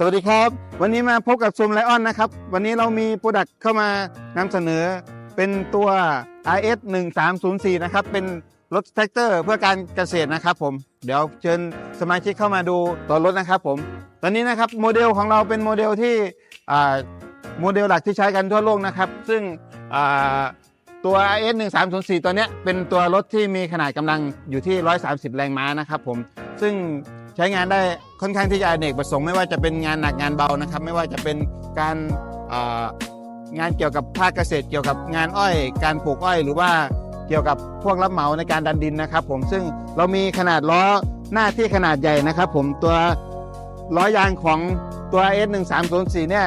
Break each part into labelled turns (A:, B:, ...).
A: สวัสดีครับ วันนี้มาพบกับซูมไลออนนะครับ วันนี้เรามีโปรดักต์เข้ามานำเสนอ เป็นตัว RS 1304นะครับ เป็นรถแท็กเตอร์เพื่อการเกษตรนะครับผม เดี๋ยวเชิญสมาชิกเข้ามาดูตัวรถนะครับผม ตอนนี้นะครับโมเดลของเราเป็นโมเดลที่โมเดลหลักที่ใช้กันทั่วโลกนะครับ ซึ่งอ่าตัว RS 1304ตัวนี้เป็นตัวรถที่มีขนาดกำลังอยู่ที่ 130 แรงม้านะครับผม ซึ่ง ใช้งานได้ค่อนข้างที่จะอเนกประสงค์ไม่ว่าจะเป็นงานหนักงานเบานะครับ ไม่ว่าจะเป็นการงานเกี่ยวกับภาคเกษตร เกี่ยวกับงานอ้อย การปลูกอ้อยหรือว่าเกี่ยวกับพวกรับเหมาในการดันดินนะครับ ผมซึ่งเรามีขนาดล้อหน้าที่ขนาดใหญ่นะครับ ผมตัวล้อยางของตัว S 1 3 0 4 เนี่ย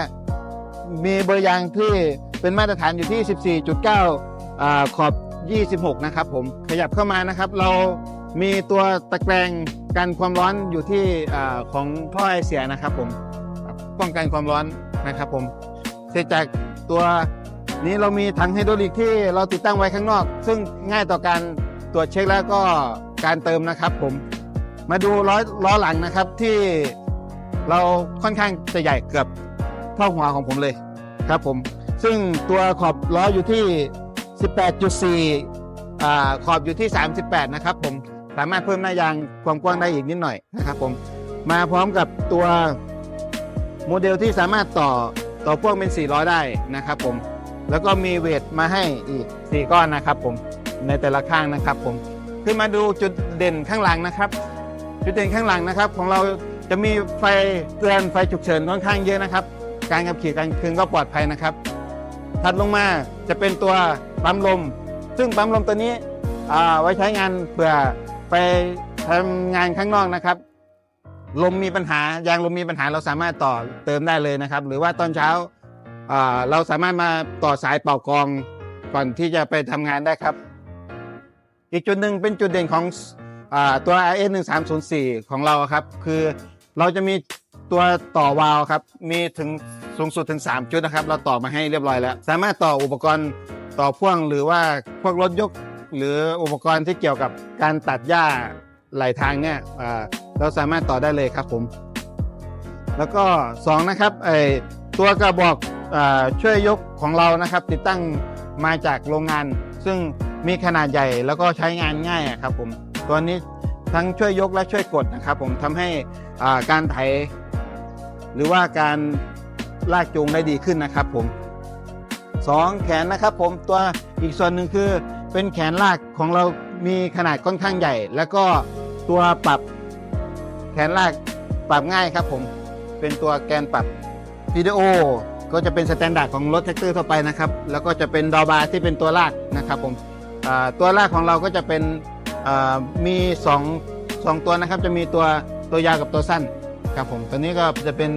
A: มีเบอร์ยางที่เป็นมาตรฐานอยู่ที่ 14.9อ่าขอบ 26 นะครับผมขยับเข้ามานะครับ เรา มีตัวตะแกรงกันความร้อนอยู่ที่อของท่อไอเสียนะครับผมป้องกันความร้อนนะครับผมเสร็จจากตัวนี้เรามีถังไฮดรอลิกที่เราติดตั้งไว้ข้างนอก ซึ่งง่ายต่อการตรวจเช็คแล้วก็การเติมนะครับผมมาดูล้อล้อหลังนะครับที่เราค่อนข้างจะใหญ่เกือบเท่าหัวของผมเลยครับผม ซึ่งตัวขอบล้ออยู่ที่ 18.4อ่าขอบอยู่ที่ 38 นะครับผม สามารถเพิ่มหน้ายางความกว้างได้อีกนิดหน่อยนะครับผมมาพร้อมกับตัวโมเดลที่สามารถต่อต่อพ่วงเป็น400ได้นะครับผมแล้วก็มีเวทมาให้อีก 4 ก้อนนะครับผมในแต่ละข้างนะครับผมขึ้นมาดูจุดเด่นข้างหลังนะครับ จุดเด่นข้างหลังนะครับ ของเราจะมีไฟเตือนไฟฉุกเฉินค่อนข้างเยอะนะครับ การขับขี่กลางคืนก็ปลอดภัยนะครับถัดลงมาจะเป็นตัวปั๊มลม ซึ่งปั๊มลมตัวนี้อ่าไว้ใช้งานเผื่อ ไปทำงานข้างนอกนะครับ ลมมีปัญหายางลมมีปัญหาเราสามารถต่อเติมได้เลยนะครับ หรือว่าตอนเช้าเราสามารถมาต่อสายเป่ากองก่อนที่จะไปทำงานได้ครับ อีกจุดหนึ่งเป็นจุดเด่นของอตัว RS 1304ของเราครับ คือเราจะมีตัวต่อวาล์วครับ มีถึงสูงสุดถึง 3 จุดนะครับ เราต่อมาให้เรียบร้อยแล้ว สามารถต่ออุปกรณ์ต่อพ่วงหรือว่าพวกรถยก หรืออุปกรณ์ที่เกี่ยวกับการตัดหญ้าไหลทางเนี่ยเราสามารถต่อได้เลยครับผม แล้วก็2นะครับไอตัวกระบอกอช่วยยกของเรานะครับ ติดตั้งมาจากโรงงาน ซึ่งมีขนาดใหญ่แล้วก็ใช้งานง่ายอะครับผมตัวนี้ทั้งช่วยยกและช่วยกดนะครับ ผมทำให้การไถ หรือว่าการลากจูงได้ดีขึ้นนะครับผม สองแขนนะครับผมตัวอีกส่วนหนึ่งคือเป็นแขนลากของเรามีขนาดค่อนข้างใหญ่ แล้วก็ตัวปรับแขนลากปรับง่ายครับผมเป็นตัวแกนปรับวิดีโอก็จะเป็นสแตนดาร์ดของรถแท็กเตอร์ทั่วไปนะครับ แล้วก็จะเป็นดอบาร์ที่เป็นตัวลากนะครับผมตัวลากของเราก็จะเป็นมีสองสองตัวนะครับ จะมีตัวตัวยาวกับตัวสั้นครับผมตัวนี้ก็จะเป็น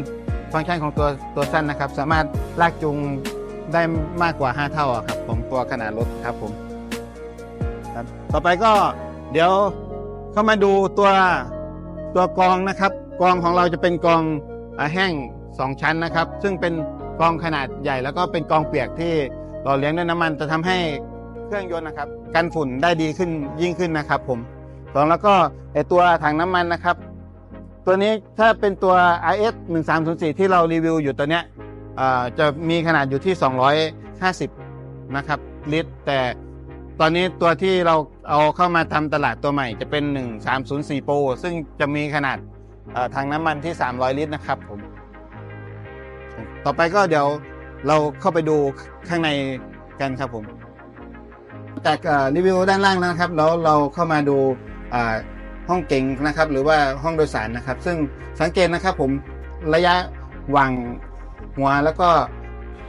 A: ฟังก์ชันของตัวตัวสั้นนะครับ สามารถลากจูง ได้มากกว่า 5 เท่าครับของตัวขนาดรถครับผมครับต่อไปก็เดี๋ยวเข้ามาดูตัวตัวกองนะครับ กองของเราจะเป็นกองแห้ง 2 ชั้นนะครับ ซึ่งเป็นกองขนาดใหญ่ แล้วก็เป็นกองเปียกที่หล่อเลี้ยงด้วยน้ำมันจะทำให้เครื่องยนต์นะครับกันฝุ่นได้ดีขึ้นยิ่งขึ้นนะครับ ผมสองแล้วก็ไอตัวถังน้ำมันนะครับ ตัวนี้ถ้าเป็นตัว RS 1304ที่เรารีวิวอยู่ตัวเนี้ย จะมีขนาดอยู่ที่ 250 นะครับ ลิตร แต่ตอนนี้ตัวที่เราเอาเข้ามาทำตลาดตัวใหม่จะเป็น 1304 Pro ซึ่งจะมีขนาดทางน้ำมันที่ 300 ลิตรนะครับผม ต่อไปก็เดี๋ยวเราเข้าไปดูข้างในกันครับผม จากรีวิวด้านล่างนะครับ แล้วเราเข้ามาดูห้องเก๋งนะครับ หรือว่าห้องโดยสารนะครับ ซึ่งสังเกตนะครับผมระยะวาง หัวแล้วก็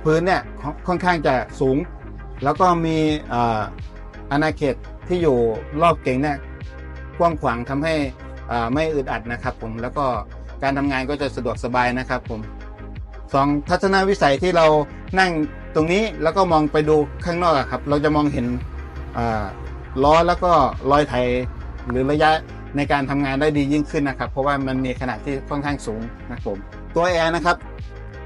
A: พื้นเนี่ยค่อนข้างจะสูง แล้วก็มีอาณาเขตที่อยู่รอบเก๋งเนี่ยกว้างขวางทำให้อ่าไม่อึดอัดนะครับผมแล้วก็การทำงานก็จะสะดวกสบายนะครับผมสองทัศนวิสัยที่เรานั่งตรงนี้แล้วก็มองไปดูข้างนอกอครับ เราจะมองเห็นอ่าล้อแล้วก็รอยไถหรือระยะในการทำงานได้ดียิ่งขึ้นนะครับ เพราะว่ามันมีขนาดที่ค่อนข้างสูงนะครับผมตัวแอร์นะครับ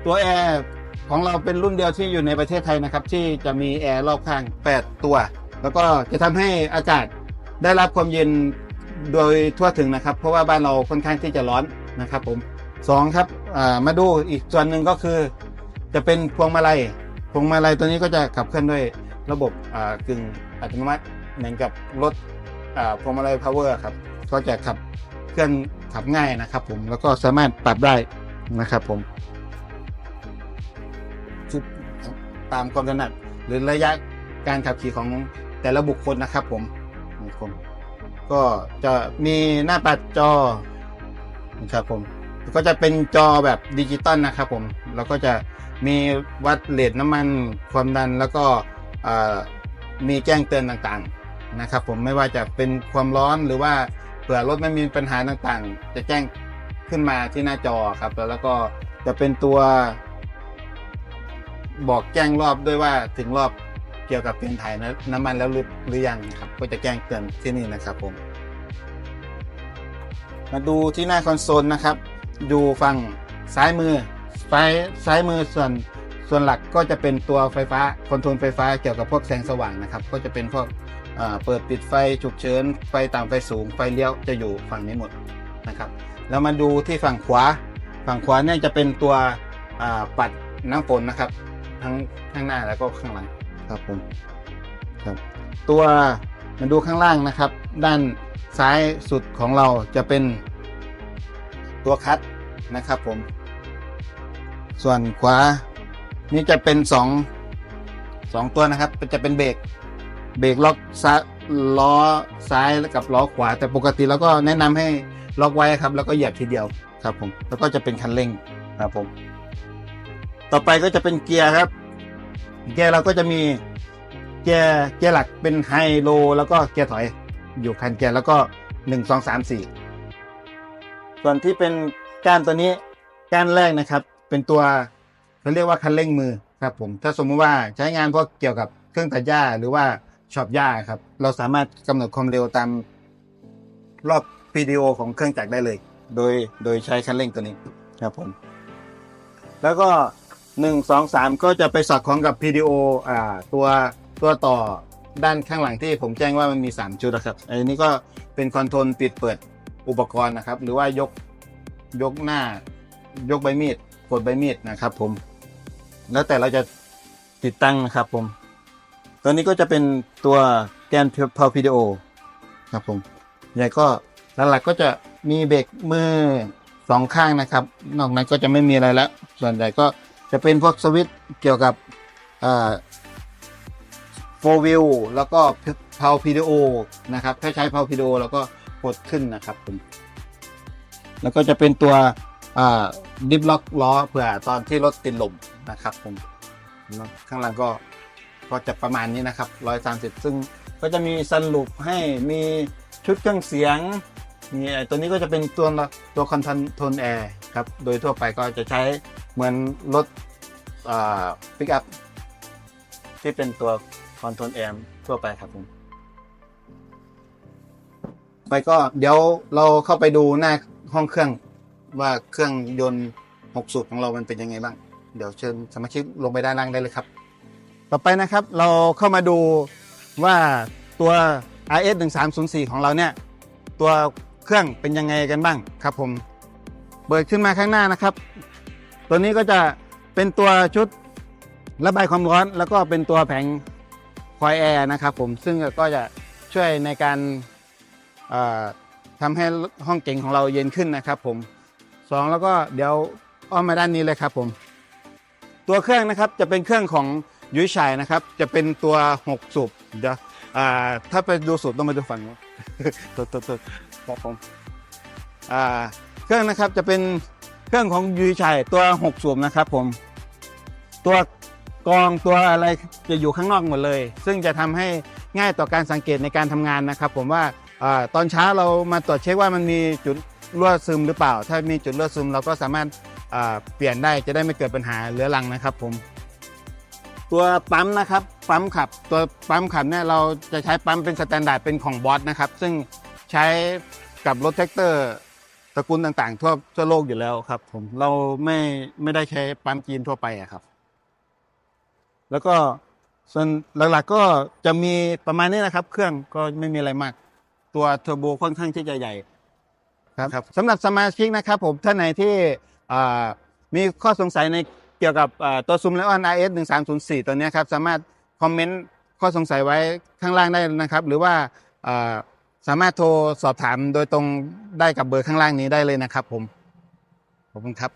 A: ตัวแอร์ของเราเป็นรุ่นเดียวที่อยู่ในประเทศไทยนะครับ ที่จะมีแอร์รอบข้าง 8 ตัว แล้วก็จะทำให้อากาศได้รับความเย็นโดยทั่วถึงนะครับ เพราะว่าบ้านเราค่อนข้างที่จะร้อนนะครับผมสองครับมาดูอีกส่วนหนึ่งก็คือ จะเป็นพวงมาลัยพวงมาลัยตัวนี้ก็จะขับเคลื่อนด้วยระบบกึ่งอัตโนมัติเหมือนกับรถพวงมาลัย power ครับก็จะขับเคลื่อนขับง่ายนะครับผมแล้วก็สามารถปรับได้นะครับผม ตามความถนัดหรือระยะการขับขี่ของแต่ละบุคคลนะครับ ผมผมก็จะมีหน้าปัดจอนะครับผมก็จะเป็นจอแบบดิจิตอลนะครับ ผมแล้วก็จะมีวัดเลทน้ำมันความดันแล้วก็มีแจ้งเตือนต่างๆนะครับ ผมไม่ว่าจะเป็นความร้อนหรือว่าเผื่อรถไม่มีปัญหาต่างๆ จะแจ้งขึ้นมาที่หน้าจอครับแล้วก็จะเป็นตัว บอกแจ้งรอบด้วยว่าถึงรอบเกี่ยวกับเปลี่ยนถ่ายน้ำมันแล้วหรือหรือยังครับ ก็จะแจ้งเตือนที่นี่นะครับผม มาดูที่หน้าคอนโซลนะครับ อยู่ฝั่งซ้ายมือซ้ายซ้ายมือส่วนส่วนหลักก็จะเป็นตัวไฟฟ้าคอนโทรลไฟฟ้าเกี่ยวกับพวกแสงสว่างนะครับ ก็จะเป็นพวกเปิดปิดไฟฉุกเฉินไฟต่ำไฟสูงไฟเลี้ยวจะอยู่ฝั่งนี้หมดนะครับแล้วมาดูที่ฝั่งขวา ฝั่งขวาเนี่ยจะเป็นตัวปัดน้ำฝนนะครับ ทั้งข้างหน้าแล้วก็ข้างหลังครับผมครับตัวมาดูข้างล่างนะครับ ด้านซ้ายสุดของเราจะเป็นตัวคัดนะครับผม ส่วนขวานี่จะเป็นสองสองตัวนะครับจะเป็นเบรกเบรกล็อกซ้ายล้อซ้ายกับล้อขวา แต่ปกติเราก็แนะนำให้ล็อกไว้ครับ แล้วก็เหยียบทีเดียวครับผมแล้วก็จะเป็นคันเร่งครับผม ต่อไปก็จะเป็นเกียร์ครับ เกียร์เราก็จะมีเกียร์เกียร์หลักเป็นไฮโลแล้วก็เกียร์ถอยอยู่คันเกียร์แล้วก็หนึ่งสองสามสี่ส่วนที่เป็นก้านตัวนี้ก้านแรกนะครับ เป็นตัวเขาเรียกว่าคันเร่งมือครับผมถ้าสมมติว่าใช้งานพวกเกี่ยวกับเครื่องตัดหญ้าหรือว่าช็อปหญ้าครับ เราสามารถกำหนดความเร็วตามรอบ PDO ของเครื่องจักรได้เลย โดยโดยใช้คันเร่งตัวนี้ครับผม แล้วก็ หนึ่งสองสามก็จะไปสอดคล้องกับ PDO อ่าตัวตัวต่อด้านข้างหลังที่ผมแจ้งว่ามันมี 3 ชุดนะครับ อันนี้ก็เป็นคอนโทรลปิดเปิดอุปกรณ์นะครับ หรือว่ายกยกหน้ายกใบมีดกดใบมีดนะครับ ผม แล้วแต่เราจะติดตั้งนะครับ ผม ตัวนี้ก็จะเป็นตัวแกนพาวพีดีโอครับผมใหญ่ก็หลักๆก็จะมีเบรกมือสองข้างนะครับ นอกนั้นก็จะไม่มีอะไรแล้ว ส่วนใหญ่ก็ จะเป็นพวกสวิตช์เกี่ยวกับโฟวิลแล้วก็พาวพีดีโอนะครับ ถ้าใช้พาวพีดีโอแล้วก็กดขึ้นนะครับผมแล้วก็จะเป็นตัวดิฟล็อกล้อเผื่อตอนที่รถติดลมนะครับผมข้างหลังก็ก็จะประมาณนี้นะครับ 130 ซึ่งก็จะมีซันลูปให้มีชุดเครื่องเสียงมีตัวนี้ก็จะเป็นตัวตัวคอนโทรลแอร์ครับ โดยทั่วไปก็จะใช้ เหมือนรถปิกอัพที่เป็นตัวคอนโทรลแอร์ทั่วไปครับผมไปก็เดี๋ยวเราเข้าไปดูหน้าห้องเครื่องว่าเครื่องยนต์6สูบของเรามันเป็นยังไงบ้าง เดี๋ยวเชิญสมาชิกลงไปด้านล่างได้เลยครับ ต่อไปนะครับเราเข้ามาดูว่าตัว RS 1 3 0 4ของเราเนี่ย ตัวเครื่องเป็นยังไงกันบ้างครับผม เปิดขึ้นมาข้างหน้านะครับ ตัวนี้ก็จะเป็นตัวชุดระบายความร้อน แล้วก็เป็นตัวแผงคอยแอร์นะครับผมซึ่งก็จะช่วยในการทำให้ห้องเก๋งของเราเย็นขึ้นนะครับผมสองแล้วก็เดี๋ยวอ้อมมาด้านนี้เลยครับผม ตัวเครื่องนะครับจะเป็นเครื่องของยุ้ยชัยนะครับ จะเป็นตัว 6 สูบเดี๋ยวถ้าไปดูสูบต้องมาดูฝั่งนู้นตัวตัวตัวครับผมเครื่องนะครับจะเป็น เครื่องของยุยชัยตัว6สูบนะครับผม ตัวกองตัวอะไรจะอยู่ข้างนอกหมดเลย ซึ่งจะทำให้ง่ายต่อการสังเกตในการทำงานนะครับ ผมว่าอตอนเช้าเรามาตรวจเช็คว่ามันมีจุดรั่วซึมหรือเปล่า ถ้ามีจุดรั่วซึมเราก็สามารถเปลี่ยนได้จะได้ไม่เกิดปัญหาเรื้อรังนะครับ ผม ตัวปั๊มนะครับปั๊มขับ ตัวปั๊มขับเนี่ยเราจะใช้ปั๊มเป็นสแตนดาร์ดเป็นของบอสนะครับ ซึ่งใช้กับรถแท็กเตอร์ ตระกูลต่างๆ ทั่วทั่วโลกอยู่แล้วครับ ผมเราไม่ไม่ได้ใช้ปั๊มจีนทั่วไปอะครับ แล้วก็ส่วนหลักๆก็จะมีประมาณนี้นะครับ เครื่องก็ไม่มีอะไรมาก ตัวเทอร์โบค่อนข้างที่จะใหญ่ครับครับสำหรับสมาชิกนะครับ ผมท่านไหนที่อ่ามีข้อสงสัยในเกี่ยวกับอ่าตัวซูมไลออน RS 1304ตัวเนี้ยครับ สามารถคอมเมนต์ข้อสงสัยไว้ข้างล่างได้นะครับ หรือว่าอ่า สามารถโทรสอบถามโดยตรงได้กับเบอร์ข้างล่างนี้ได้เลยนะครับผม ขอบคุณครับ